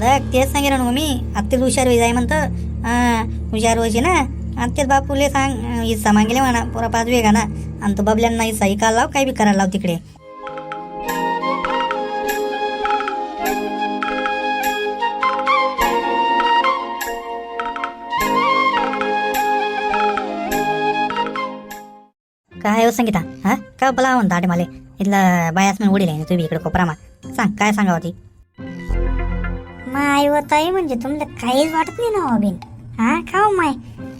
बघ तेच सांगे ना मी आत्तेच हुशार होई जाय म्हणतं. हां हुशार व्हायची ना. आत्तेच बापूले सांग हिस्सा मागेले म्हणा पुरा पाच वेगा ना. आणि तो बबल्यांना हिस्सा इकायला लाव काही बी करायला लाव तिकडे. काय हो संगीता? हा? का बोला म्हणता आटे मला इथलं बायास म्हणून उडील आहे तुम्ही इकडे कोपरामा. सांग काय सांगा होती माय व ताई म्हणजे तुमला काहीच वाटत नाही ना हो बिन. हा का हो माय?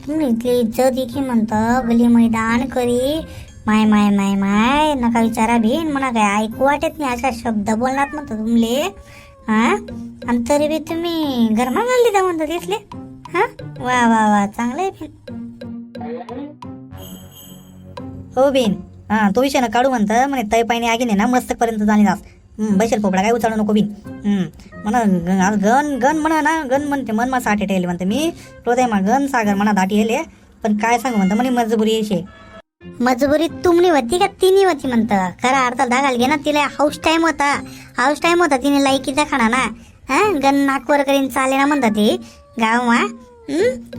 तुम्ही इथली इज्जत देखील म्हणतं गली मैदान करी. माय माय माय माय नका विचारा भेन म्हणा काय ऐकू वाटत नाही अशा शब्द बोलणार म्हणतो तुमले हा? आणि तरी बी तुम्ही गरमा घालली का म्हणतो तिथले. हा? वा वा वा चांगलं आहे बिन. हो बिन. हा तो विषय ना काढू म्हणतं म्हणे तय पायने आगीने ना मस्तक पर्यंत जाणे दास बसेल पोपडा काय उचलू नको बिन. म्हणा गन गन गण गण म्हणा ना गण म्हणते मन मा साठे ठेवले म्हणते मी. हृदय मा गण सागर म्हणा दाटी येले. पण काय सांगू म्हणतं म्हणे मजबुरी येशे मजबुरी तुमनी होती का तिनी होती म्हणतं? खरा अर्थ दागाल घे ना तिला हाऊस टाईम होता. हाऊस टाईम होता तिने लायकीचा खाणा ना. हा गण नाकवर करीन चाले ना म्हणतात ती. गाव मा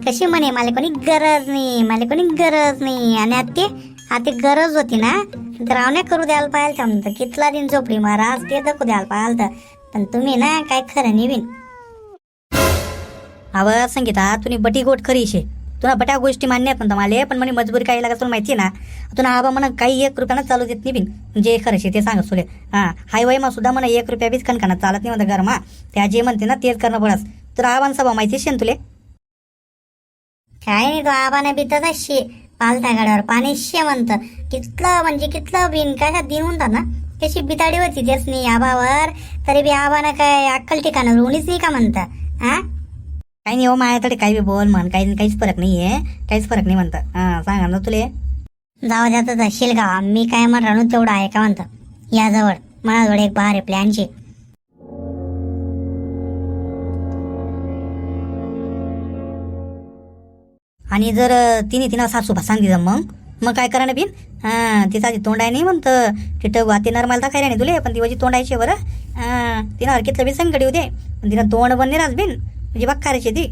कशी म्हणे मला कोणी गरज नाही मला कोणी गरज नाही. आणि आता आता गरज होती ना. रावण्या करू द्यायला पाहिजे म्हणतं कितला दिन झोपडी महाराज ते दखू द्यायला पाहिलं पण तुम्ही ना काय खरं निवीन. अव संगीता तुम्ही बटी गोट खरी शे. तुला बट्या गोष्टी मान्य आहेत म्हणता मला पण म्हणे मजबूरी काही लागत तुला माहिती ना. तुला आबा म्हणा काही एक रुपयानं चालू देत नाही बिन. जे खरं शे ते सांगत तुले हा हायवे मा सुद्धा म्हणा एक रुपया बीच कणकणा चालत नाही म्हणता गरमा त्या जे म्हणते ना तेच करणं पडस तुला आबांचा सभा माहिती शे तुले? काय नाही तो आबाने बी तसा शे. पालत्या गाड्यावर पाणी शे म्हणतं कितलं म्हणजे कितलं बिन कशा दिन म्हणतात ना? कशी बिताडी होती तेच नाही आबावर तरी बी आबानं काय अक्कल ठिकाणावर उणीच नाही का म्हणतं? हा काही नाही हो माझ्याकडे काही बी बोल म्हण काही काहीच फरक नाही आहे काहीच फरक नाही म्हणतं. हा सांगा ना तुले. जाऊ द्या तर शिलगाव. मी काय म्हणतो तेवढं आहे का म्हणतं? याजवळ माझ्याजवळ एक बार आहे प्लॅनची आणि जर तिने तिनं सासूबा सांगितलं मग मग काय करा ना बिन? हा तिचा तोंड आहे नाही म्हणतं तिथं वाती नरमाला दाखायला नाही तुले पण ती वजी तोंडायची बरं. हा तिनं हरकीतलं बी संकटी होते पण तिनं तोंड नाही राहत बिन. म्हणजे बक्कारायची ती.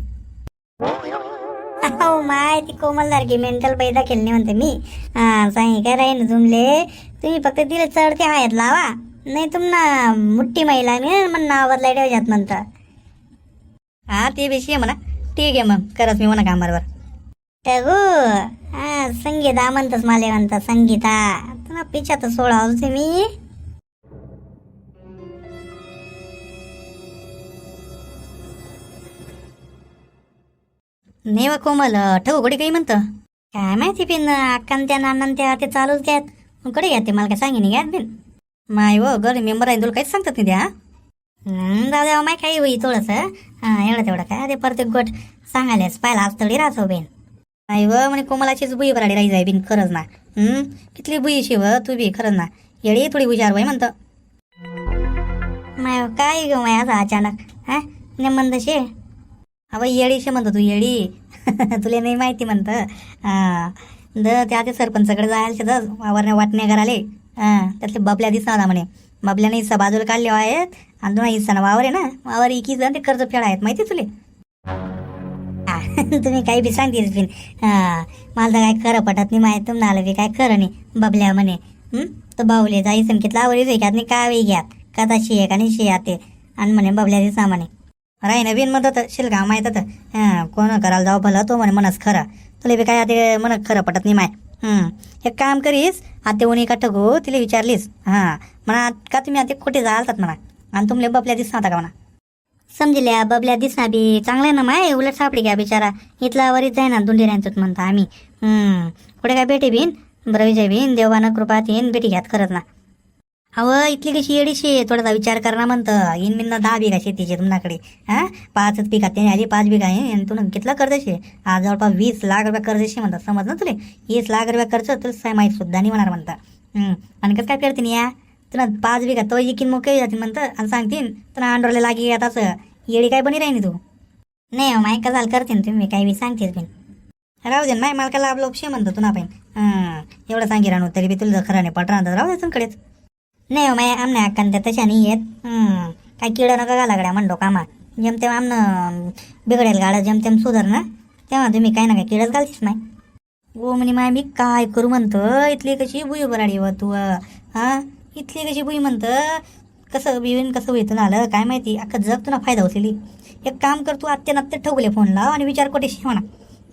हो माय ती कोमलदारकी मेंटल पैदा केली नाही म्हणते मी. हा सांगी काय राहीन तुमले तुम्ही फक्त तिला चढते हायत लावा. नाही तुम्हाला मुठ्ठी महिला म्हण नावावर लाइट म्हणतं. हा ते आहे म्हणा. ठीक आहे मग करत मी म्हणा कामावर. टगू. हा संगीता म्हणतस मला म्हणता संगीता. तुला पिछात सोळा होते मी. नेवा कोमल ठेवू घोडी काही म्हणतं? काय माहिती पिन अक्कान त्या नानान त्या ते चालूच घ्यात. मग कडे घ्या ते? मला काय सांगितलं घ्यात बिन. माय व घर मेंबर आहे तुला काहीच सांगतात नाही त्या. हं, जाऊ द्या माय काही होई थोडंसं. हा एवढं तेवढं काय ते प्रत्येक गोट सांगायलाच पाहिला आज थोडी राहतो बेन. नाही व म्हणे कोमलाचीच बुई भराडी राही जाय बिन खरंच ना. हम्म कितली बुई शिव तू बी खरंच ना. येडी थोडी हुशार बाई म्हणतं. माय काय ग माय असं अचानक हा? नेमन शे. अव येडीशी म्हणतो तू येडी. तुला नाही माहिती म्हणतं. हा. द त्या ते सरपंचाकडे जायला शेतच वावरण्या वाटण्या कराले हा त्यातले बबल्या दिसणार म्हणे. बबल्याने हिस्सा बाजूला काढले आहेत आणि तुला हिस्सा वावर आहे ना वावर इकीच ते कर्ज फेड आहेत माहिती तुले? तुम्ही काही बी सांगतील बिन. हा मला तर काय खरं पटत नाही माहिती तुम्हाला बी काय खरं नाही. बबल्या म्हणे हं? तो बाहुले जाई समकीतला आवडीच आहे नाही काय वेळ घ्यात कदा शिये का नाही शिया ते. आणि म्हणे बबल्या दिसा म्हणे. राही ना म्हणत म्हणतात शिलगा माहीत हा कोण करायला जाऊ भलं तो म्हणे मनस खरं. तुला बी काय ते मन खरं पटत नाही माय. एक काम करीस आते उणी का ठगू तिला विचारलीस. हां म्हणा का तुम्ही आता खोटे जालतात म्हणा? आणि तुमले बबल्या दिसता का म्हणा? समजल्या बबल्या दिसना बी. चांगलं ना माय? उलट सापडी घ्या बिचारा. इथला वरीच जाय ना दुंडी राहतात म्हणता आम्ही. हम्म. कुठे काय भेटे बिन? बरं विजय बिन देवानं कृपात येईन भेटी घ्यात करत ना. अव इथली कशी येडीशी आहे, थोडासा विचार करा म्हणतं. इन मिन्न दहा बिघा शेतीचे तुमच्याकडे. हा? पाचच पिका त्याने आली पाच बिघा आहे आणि तुला कितला कर्जशी आज जवळपास वीस लाख रुपये कर्जशी म्हणतात. समज ना तुले? वीस लाख रुपये कर्ज तुला माहीत सुद्धा नाही म्हणणार म्हणता. हम्म. आणि कसं काय करते या? तुला पाच बिघा तो येकीन मग काही जाते म्हणतं आणि सांगतीन तुला अंडरले लागी येत असं. येडी काय बनी राहिनी तू? नाही हो, माय कसाल करतीन तुम्ही काही बी सांगतेस बिन. राहू दे माय मला काय लाभ लोकशे म्हणतो तुला पण. एवढं सांगे राहणं तरी बी तुला खरं नाही पट राहतात राहू दे तुमकडेच. नाही हो माय आमने अक्कान त्या तशा नाही येत. काय किडं नका घाला गड्या म्हणतो कामा जेमतेम आमनं बिघडेल गाडं जेमतेम सुधार ना तेव्हा तुम्ही काय ना काय किडच घालतीस नाही ओ म्हणे माय मी काय करू म्हणतो इथली कशी भुई बराडी व तू हा इथली कशी बुई म्हणतं? कसं बिवीन कसं होईतून आलं? काय माहिती? अख्खा जग तुला फायदा होतली एक काम कर तू आत्या नात्या ठगुले फोन लाव आणि विचार कोठे म्हणा.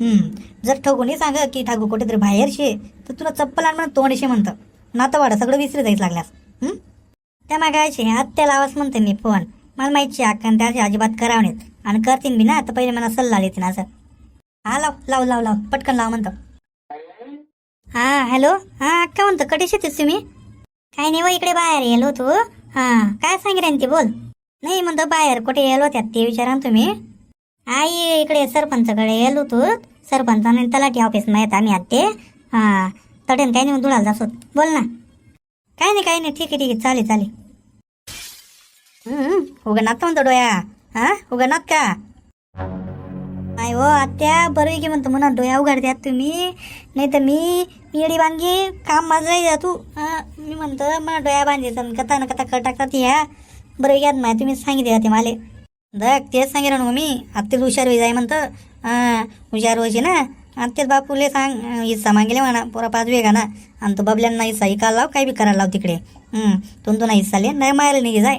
हम्म, जर ठगून सांग की ठाकू कुठेतरी बाहेर शे तर तुला चप्पल आण म्हणून तोंड शे म्हणतं. नातं सगळं विसरी जायच लागल्यास. त्या मागायचे आत्या लावास म्हणते मी फोन मला माहिती अक्का त्याची अजिबात करावणेत आणि करतीन बी ना तर पहिले मला सल्ला देते ना असं. हा लाव लाव लाव लाव पटकन लाव म्हणतो. हा हॅलो? हा अक्का म्हणतो कधी शेतीस तुम्ही? काही नाही व इकडे बाहेर येलो तू. हा काय सांगितलं ते बोल. नाही म्हणतो बाहेर कुठे येलो त्यात ते विचारा तुम्ही. आई इकडे सरपंचकडे येलो तू. सरपंच आणि तलाठी ऑफिसमध्ये आम्ही ते हा तडेन काही नाही धुळाला जासोत. बोल ना. काही नाही काही नाही ठीक आहे ठीक आहे चालेल चालेल. हम्म, उगनाथ म्हणतो डोया हा उगनाथ का? नाही हो आत्या बरं की म्हणतो म्हणा डोया उघडत्यात तुम्ही. नाही तर मी येडी बांगी काम माझं जा तू. मी म्हणतो मला डोया बांधायचं कथा ना कथा कर टाकतात या. बरं घ्यात माय तुम्ही सांगितले ते माले. दक तेच सांगेल ना मी आत्तेच हुशार होई जाय म्हणतं. हां हुशार व्हायची ना. आत्तेच बापूले सांग हिस्सा मागेले म्हणा. पोरा पाच वेगा ना. आणि तो बबल्यांना हिस्सा इकायला लाव काही बी करायला लाव तिकडे. तुम तो नाही हिस्सा ले नाही मायाला नाही जाय.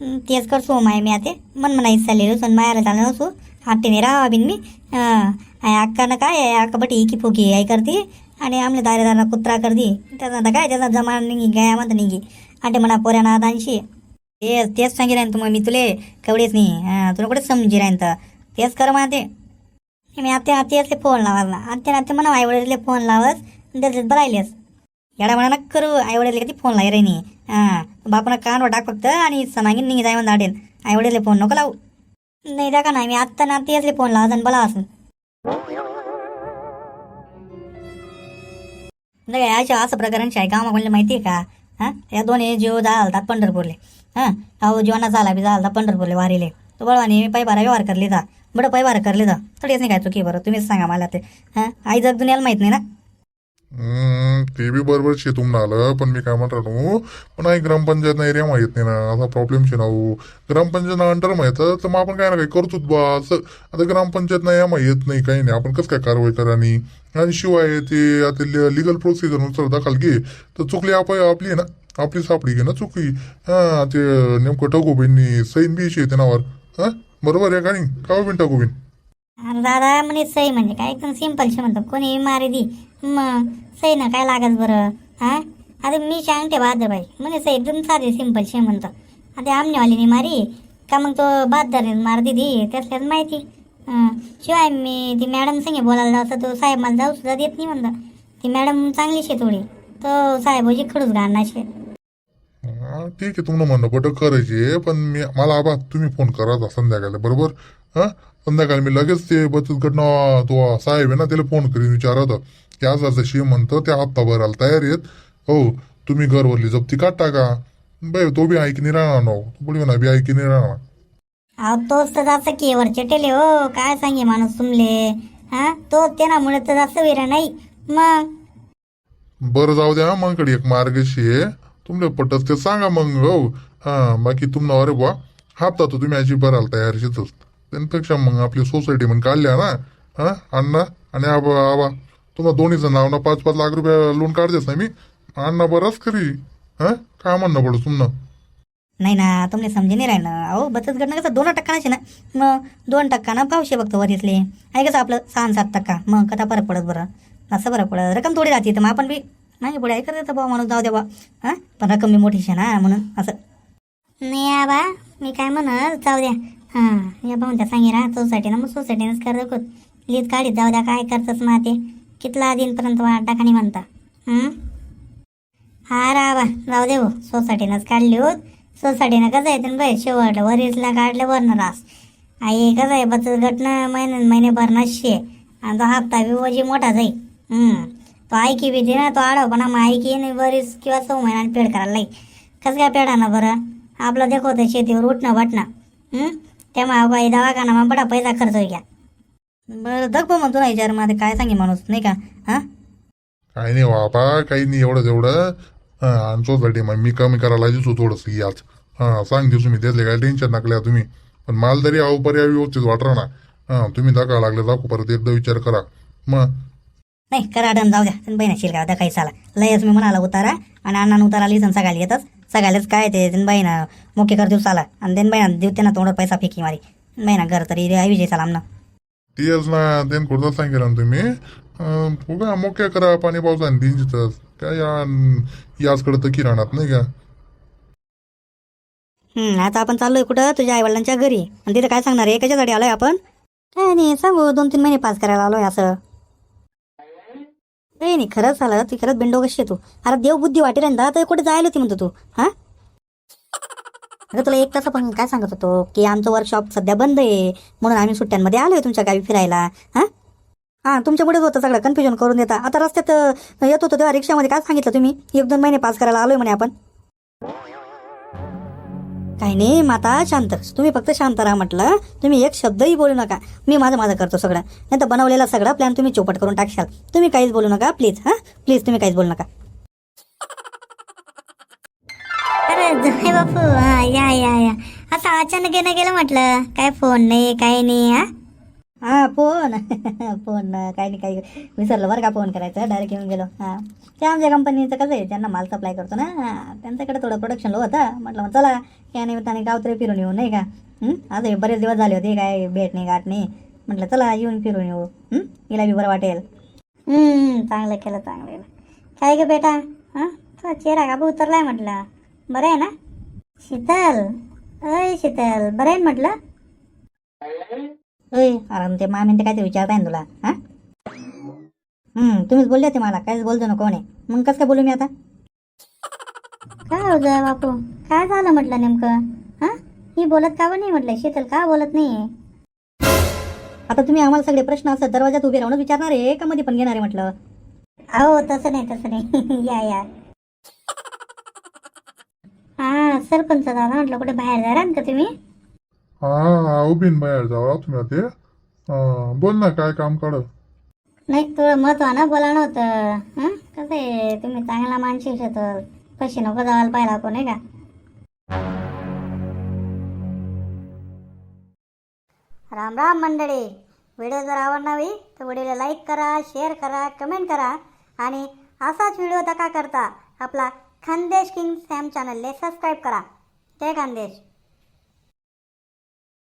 तेच तेच करसो हो माय मी आते. मन म्हणा हिस्सा लिहिलो पण मायाला चाललं असू हाटीने राहा बिन मी हं, आय अक्कानं काय अक्का बटी इकी फुकी आई करती आणि आमले दारे दारा कुत्रा करती त्याचा काय त्याचा जमा निघी गया म्हणता निघी आटे म्हणा पोऱ्या ना दानशी तेच तेच सांगितलं ना तुम्हाला मी तुले कवडेच नाही तुला कुठे समजी राहीन तर तेच कर मग ते मी आत्या आत्यासले फोन लावास ना आत्या आत्या म्हणा आई वडीलले फोन लावस त्याच्यात बरायलेस याडा म्हणा नका करू आई वडील कधी फोन लाय रे नी बापानं कानवर टाक फक्त आणि समागीन निघी जाय म्हणून आडेल आई वडीलले फोन नको लावू नाही दाखा नाही मी आत्ता ना आत्यासले फोन लावस आणि बोला असं नाही याच्या असं प्रकरण आहे गावा म्हणलं माहिती आहे का? हा? या दोन्ही जीव जालतात पंढरपूरले. हा? अहो जीवना झाला बी जालता पंढरपूरले वारीले. तो बळवानी मी बारा व्यवहार करले जा. बडं पाय बारा करले जा. थोडीच नाही काय चुकी बरं तुम्हीच सांगा मला ते. हा? आई जग दुनियाला माहीत नाही ना? ते बी बरोबर शे आलं पण मी काय म्हणतो नु, पण आई ग्रामपंचायत एरिया माहीत नाही ना असा प्रॉब्लेम शे ना हो. ग्रामपंचायत अंडर माहीत तर मग आपण काय ना काही करतोच बा असं आता ग्रामपंचायत या माहीत नाही काही नाही आपण कसं काय कारवाई करानी आणि आणि शिवाय ते आता लिगल प्रोसिजरनुसार दाखल घे. तर चुकली आप आपली आहे ना आपली सापडी घे ना चुकी. हा ते नेमकं टगोबींनी सैन बी शे नावावर. हा बरोबर आहे का नाही? का हो बिन टगोबीन? आणि दादा म्हणे सही म्हणजे काय? एकदम सिंपल शे म्हणतो. कोणी मारी दी. मग सही ना काय लागत बरं? हा? अरे मी सांगते बहादर बाई. म्हणे सही एकदम साधे सिंपल शे म्हणतो. आता आमनेवालीने मारी का मग तो बहादर मार दिदी त्यासल्याच माहिती. शिवाय मी ती मॅडम संगे बोलायला जाऊ तो साहेब मला जाऊ सुद्धा देत नाही म्हणतो. ती मॅडम चांगली शे थोडी. तो साहेबोजी खडूच घालणार शे. हा, ठीक आहे. तुम्हाला म्हणणं बट करायचे पण मी मला आबा तुम्ही फोन करा आता संध्याकाळी बरोबर? हां? संध्याकाळी मी लगेच ते बचत गटना तो साहेब आहे ना त्याला फोन करीन विचारत. की आज असं शी म्हणतं त्या हप्ता भरायला तयार आहेत. हो तुम्ही घरवरली जप्ती काढ टाका बाई तो बी ऐकी नाही राहणार ना. बोलू ना बी ऐकी नाही राहणार. अहो तोच तर जास्त केवर चटेले हो. काय सांगे माणूस तुमले? हा? तो त्यामुळे तर जास्त नाही. मग? बरं जाऊ द्या मग कडे एक मार्गशी आहे. तुमले पटत ते सांगा मग हो. हा बाकी तुमनं अरे बुवा हप्ता तर तुम्ही अशी भरायला तयार शेतच त्यापेक्षा मग आपली सोसायटी म्हणून काढल्या ना? हा? अण्णा आणि आबा आबा. तुम्हाला दोन्हीचं नाव ना पाच पाच लाख रुपये लोन काढतेस ना मी. अण्णा बरंच खरी. हा? काय म्हणणं पडू तुमनं नाही ना तुमने समजे नाही राहिलं. अहो बचत गटनं कसं दोन टक्का ना? मग दोन टक्कानं पावशे बघतो वरीसले आहे कसं आपलं सहा सात टक्का? मग कथा फरक पडत बरं. असं फरक पडत. रक्कम थोडी राहते तर मग आपण बी नाही पुढे ऐकत येतं बा माणूस. जाऊ द्या बा हां? पण रक्कम बी मोठी शे ना म्हणून असं. नाही आबा मी काय म्हणत जाऊ द्या. हां या पाहून त्या सांगे राहा सोसायटीनं मग सोसायटीनंच कर दाखवत लिहित काढीत जाऊ द्या काय करतस मग ते. कितला दिनपर्यंत वाट टाकानी म्हणता. हा? हा बा जाऊ दे हो सोसायटीनंच काढली होत. सोसायटीनं कसं आहे तुम्ही बाई शेवट वरीसला काढले वरनं रास. आई कसं आहे बचत गटनं महिन्यात महिने भरणं शे आणि तो हप्ता बी वजी मोठा जाई. तो ऐकी बी दे ना तो आडवपणा मग ऐकी आणि वरीस किंवा सौ महिन्यानं पेड करायला लागेल कसं काय पेडानं बरं? आपलं देखो शेतीवर उठणं वाटणं हं? त्यामुळे बाई दवाखाना मग बडा पैसा खर्च होई घ्या बरं बा म्हणतो ना विचारमध्ये काय सांगे माणूस नाही का? हां? काही नाही बाबा काही नाही एवढं. तेवढं हा आणि सोसायटी मग मी कमी करायला दिसू थोडंसं याच. हा सांगते तुम्ही त्यातले काय? टेन्शन नकल्या तुम्ही. पण माल तरी अहो पर्याय व्यवस्थित वाटरा ना हा तुम्ही दाखवा लागले दाखवू परत एकदा विचार करा. मग? नाही करा डन जाऊ द्या. बहिणा शिलगा काही चाला. लयच मी म्हणाला उतारा. आणि अण्णा उतारा लिहिसन सगळ्याला येतच. सगळ्यालाच काय ते तीन बहिणा मोके कर दिवसाला. आणि देन बहिणा देऊ त्यांना तोंडात पैसा फेकी मारी. बहिणा घर तरी रे विजय साला आमना. तेच ना देन कुठं सांगितलं ना तुम्ही? अं, उगा मोक्या करा पाणी पावसाने दिंजीतच काय या याचकडे तर किराणात नाही का? हम्म, आता आपण चाललोय कुठं? तुझ्या आईवडिलांच्या घरी. आणि तिथे काय सांगणार आहे? कशासाठी आलोय आपण? काय नाही सांगू दोन तीन महिने पास करायला आलोय असं. नाही नाही खरंच झालं ती खरंच बिंडो कशी आहे तू? अरे देव बुद्धी वाटेल ना तर कुठे जायला होती म्हणतो तू हा? अगं तुला एक तास पण काय सांगत होतो की आमचं वर्कशॉप सध्या बंद आहे म्हणून आम्ही सुट्ट्यांमध्ये आलोय तुमच्या गावी फिरायला हा? हा तुमच्यामुळेच होतं सगळं कन्फ्युजन करून देता. आता रस्त्यात येत होतो तेव्हा रिक्षामध्ये काय सांगितलं तुम्ही? एक दोन महिने पास करायला आलोय म्हणे आपण. काही नाही माता शांत. तुम्ही फक्त शांत राहा म्हटलं. तुम्ही एक शब्दही बोलू नका. मी माझं माझं करतो सगळं. नाही तर बनवलेला सगळा प्लॅन तुम्ही चौपट करून टाकशाल. तुम्ही काहीच बोलू नका प्लीज हां? प्लीज तुम्ही काहीच बोलू नका. अरे बापू. या या या. असं अचानक येणं गेलं म्हटलं. काय फोन नाही काही नाही हा? हां फोन. फोन काही नाही काही विसरलं बरं का फोन करायचं. डायरेक्ट येऊन गेलो. हां. ते आमच्या कंपनीचं कसं आहे ज्यांना माल सप्लाय करतो ना. त्यांच्याकडे थोडं प्रोडक्शन लो होतं. म्हटलं मग चला या निमित्ताने गावतरी फिरून येऊ नाही का? आता हे बरेच दिवस झाले होते काय भेट नाही गाठ नाही. म्हटलं चला येऊन फिरून येऊ. हिला बी बरं वाटेल. चांगलं केलं चांगलं केलं. काय ग बेटा? हा? तुझा चेहरा का उतरलाय म्हटलं? बरं आहे ना? शीतल. अय शीतल. बरं आहे ना म्हटलं? अय अरे ते मामी ते काहीतरी विचारताय ना तुला हां? हं, तुम्हीच बोलले होते मला काहीच बोलतो ना कोण आहे मग कसं काय बोलू मी आता? काय होत बापू काय झालं म्हटलं नेमकं? हा? ही बोलत का बरं नाही म्हटलं? शीतल का बोलत नाही आता तुम्ही आम्हाला सगळे प्रश्न असं दरवाजात उभे राहूनच विचारणार आहे का मध्ये पण घेणार आहे म्हटलं? अहो तसं नाही तसं नाही. या या. हा सरपंच दादा म्हटलं कुठे बाहेर जा ना का तुम्ही? हा उभीन बाहेर जावा तुम्ही ते अं, बोल ना काय काम काढ नाही थोडं महत्वानं बोलाणं होतं. हं? कसं आहे तुम्ही चांगला माणशी तर पैसे नको जावायला पाहिला कोण आहे का? राम राम मंडळी. व्हिडिओ जर आवडणावी तर व्हिडिओला लाईक करा शेअर करा कमेंट करा. आणि असाच व्हिडिओ दका करता आपला खानदेश किंग सॅम चॅनलले सबस्क्राईब करा. जय खानदेश.